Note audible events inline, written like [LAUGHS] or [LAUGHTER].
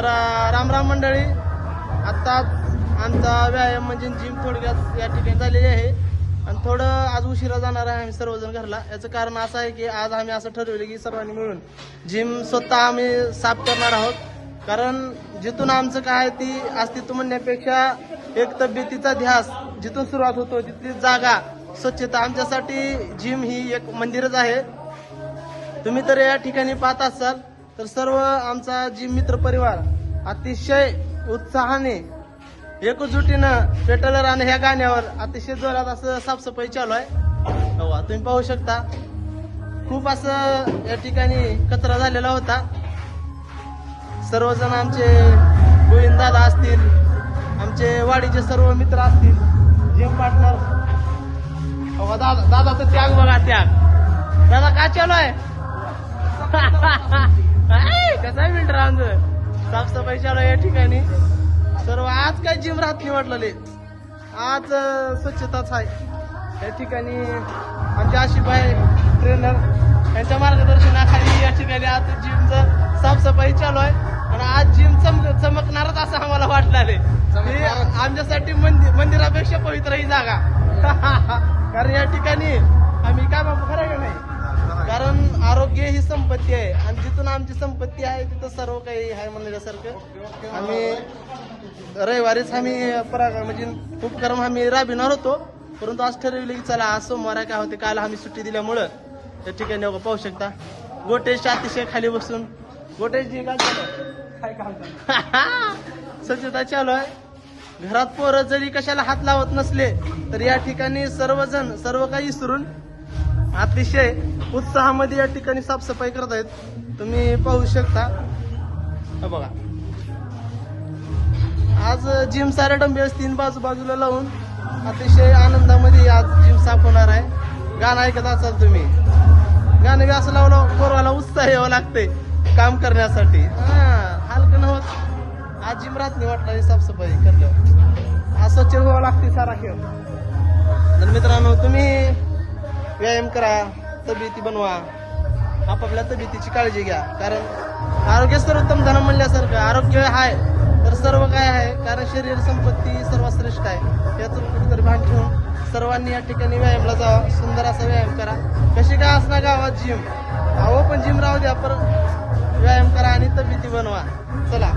तर राम राम मंडळी. आत्ताच आमचा व्यायाम म्हणजे जिम थोडक्यात या ठिकाणी झालेली आहे. आणि थोडं आज उशिरा जाणार आहे आम्ही सर्वजण घरला. याचं कारण असं आहे की आज आम्ही असं ठरवलं की सर्वांनी मिळून जिम स्वतः आम्ही साफ करणार आहोत. कारण जिथून आमचं काय ती अस्तित्व म्हणण्यापेक्षा एक तब्येतीचा ध्यास जिथून सुरुवात होतो तिथली जागा स्वच्छता आमच्यासाठी जिम ही एक मंदिरच आहे. तुम्ही तर या ठिकाणी पाहत असाल. तर सर्व आमचा जी मित्र परिवार अतिशय उत्साहाने एकजुटीनं पेटलर आणि ह्या गाण्यावर अतिशय जोरात असं साफसफाई चालू आहे. हो, तुम्ही पाहू शकता खूप असं या ठिकाणी कचरा झालेला होता. सर्वजण आमचे गोविंद दादा असतील आमचे वाडीचे सर्व मित्र असतील जिम पार्टनर. हो, दादा दादाचा त्याग बघा त्याग. दादा का चालू आहे? [LAUGHS] आहे, कसा आहे मिनिट आमचं? साफसफाई चालू आहे या ठिकाणी. सर्व आज काय जिम राहत निवडलेले आज अं, स्वच्छताच आहे. या ठिकाणी आमचे आशिफाई ट्रेनर यांच्या मार्गदर्शनाखाली या ठिकाणी आज जिमचं साफसफाई चालू आहे. आणि आज जिम चमक चमकणारच असं आम्हाला वाटलं हे आमच्यासाठी मंदिर मंदिरापेक्षा पवित्र ही जागा. [LAUGHS] कारण या ठिकाणी आम्ही काय बाबू खरं आहे का नाही? कारण आरोग्य ही संपत्ती आहे. आमची संपत्ती आहे तिथं सर्व काही आहे म्हणण्यासारखं आम्ही रविवारीच आम्ही पराग म्हणजे उपक्रम आम्ही राबविणार होतो. परंतु आज ठरवले की चला आज सोमवार आहे काय होते काल आम्ही सुट्टी दिल्यामुळं त्या ठिकाणी पाहू शकता. गोटेश अतिशय खाली बसून. गोटेश जी काय? स्वच्छता चालू आहे. घरात पोरं जरी कशाला हात लावत नसले तर या ठिकाणी सर्वजण सर्व काही विसरून अतिशय उत्साहामध्ये या ठिकाणी साफसफाई करत आहेत. तुम्ही पाहू शकता. बघा. आज जिम साऱ्या डंबेस तीन बाजू बाजूला लावून अतिशय आनंदामध्ये आज जिम साफ होणार आहे. गाणं ऐकत असाल तुम्ही. गाणं बी असं लावलं पोरवाला उत्साह यावं लागते काम करण्यासाठी. हा हलकं नव्हत आज जिम राहत नाही वाटलं साफसफाई करल्यावर. असं स्वच्छ व्हावं लागते सारा खेळ. तर मित्रांनो तुम्ही व्यायाम करा तब्येती बनवा. आपापल्या तब्येतीची काळजी घ्या. कारण आरोग्य सर्वोत्तम धन म्हणल्यासारखं आरोग्य आहे तर सर्व काय आहे? कारण शरीर संपत्ती सर्वश्रेष्ठ आहे. याचं कुठेतरी भान ठेवून सर्वांनी या ठिकाणी व्यायामला जावा सुंदर असा व्यायाम करा. कशी काय असणार गावात जिम अहो पण जिम राहू द्या पर व्यायाम करा आणि तब्येती बनवा. चला.